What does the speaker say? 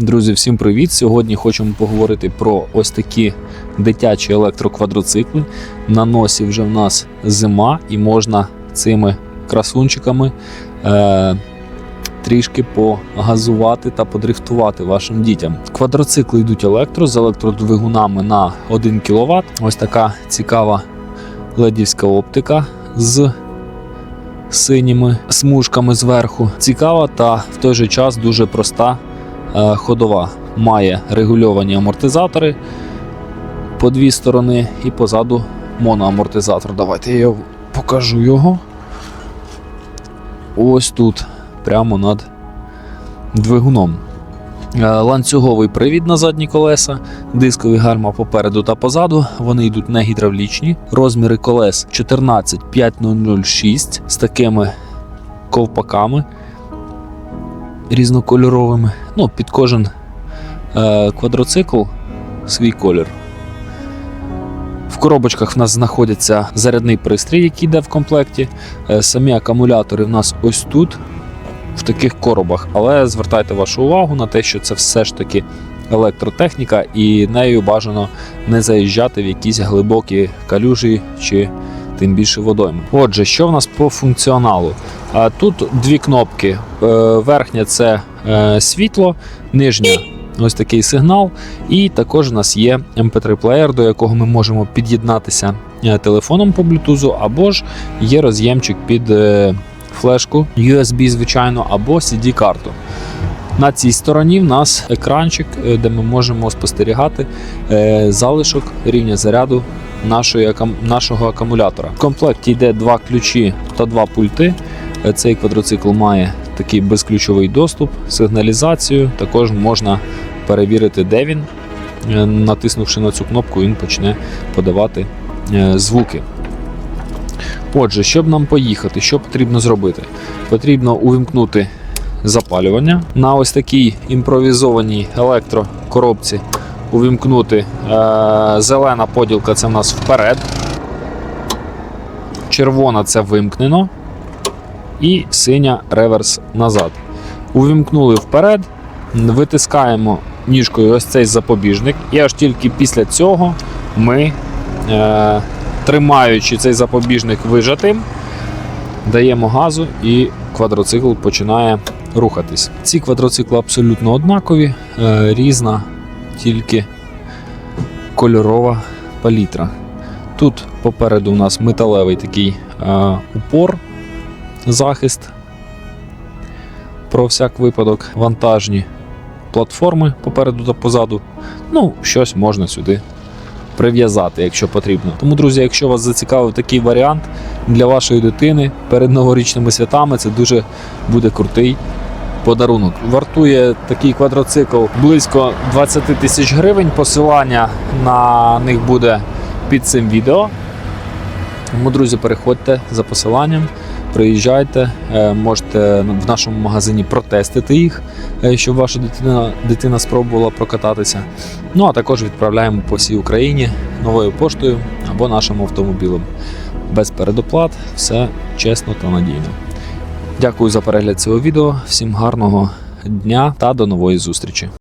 Друзі, всім привіт! Сьогодні хочемо поговорити про ось такі дитячі електроквадроцикли. На носі вже в нас зима, і можна цими красунчиками е, трішки погазувати та подрифтувати вашим дітям. Квадроцикли йдуть електро з електродвигунами на 1 кВт. Ось така цікава ледівська оптика з синіми смужками зверху. Цікава та в той же час дуже проста ходова. Має регульовані амортизатори по дві сторони і позаду моноамортизатор. Давайте я покажу його. Ось тут, прямо над двигуном. Е, Ланцюговий привід на задні колеса, дискові гальма попереду та позаду. Вони йдуть не гідравлічні. Розміри колес 14 5006 з такими ковпаками різнокольоровими. Ну, під кожен е, квадроцикл свій колір. В коробочках в нас знаходиться зарядний пристрій, який йде в комплекті. Е, Самі акумулятори в нас ось тут, в таких коробах. Але звертайте вашу увагу на те, що це все ж таки електротехніка, і нею бажано не заїжджати в якісь глибокі калюжі чи тим більше водойми. Отже, що в нас по функціоналу? Тут дві кнопки. Е, Верхня це е, світло, нижня ось такий сигнал. І також у нас є MP3 плеєр, до якого ми можемо під'єднатися е, телефоном по Bluetooth, або ж є роз'ємчик під флешку USB, звичайно, або CD-карту. На цій стороні в нас екранчик, де ми можемо спостерігати залишок рівня заряду нашої, нашого акумулятора. В комплекті йде два ключі та два пульти. Е, Цей квадроцикл має такий безключовий доступ, сигналізацію. Також можна перевірити, де він. Е, Натиснувши на цю кнопку, він почне подавати е, звуки. Отже, щоб нам поїхати, що потрібно зробити? Потрібно увімкнути запалювання на ось такій імпровізованій електрокоробці. Увімкнути е, зелена поділка це в нас вперед. Червона це вимкнено. І синя реверс назад. Увімкнули вперед, витискаємо ніжкою ось цей запобіжник. І аж тільки після цього ми, е, тримаючи цей запобіжник вижатим, даємо газу і квадроцикл починає рухатись. Ці квадроцикли абсолютно однакові, е, різна тільки кольорова палітра. Тут попереду у нас металевий такий е, упор, захист. Про всяк випадок вантажні платформи попереду та позаду. Ну, щось можна сюди прив'язати, якщо потрібно. Тому, друзі, якщо вас зацікавив такий варіант для вашої дитини перед новорічними святами, це дуже буде крутий подарунок. Вартує такий квадроцикл близько 20 тисяч гривень. Посилання на них буде під цим відео. Тому, друзі, переходьте за посиланням, приїжджайте, е, можете в нашому магазині протестити їх, е, щоб ваша дитина, дитина спробувала прокататися. Ну а також відправляємо по всій Україні новою поштою або нашим автомобілем. Без передоплат, все чесно та надійно. Дякую за перегляд цього відео. Всім гарного дня та до нової зустрічі.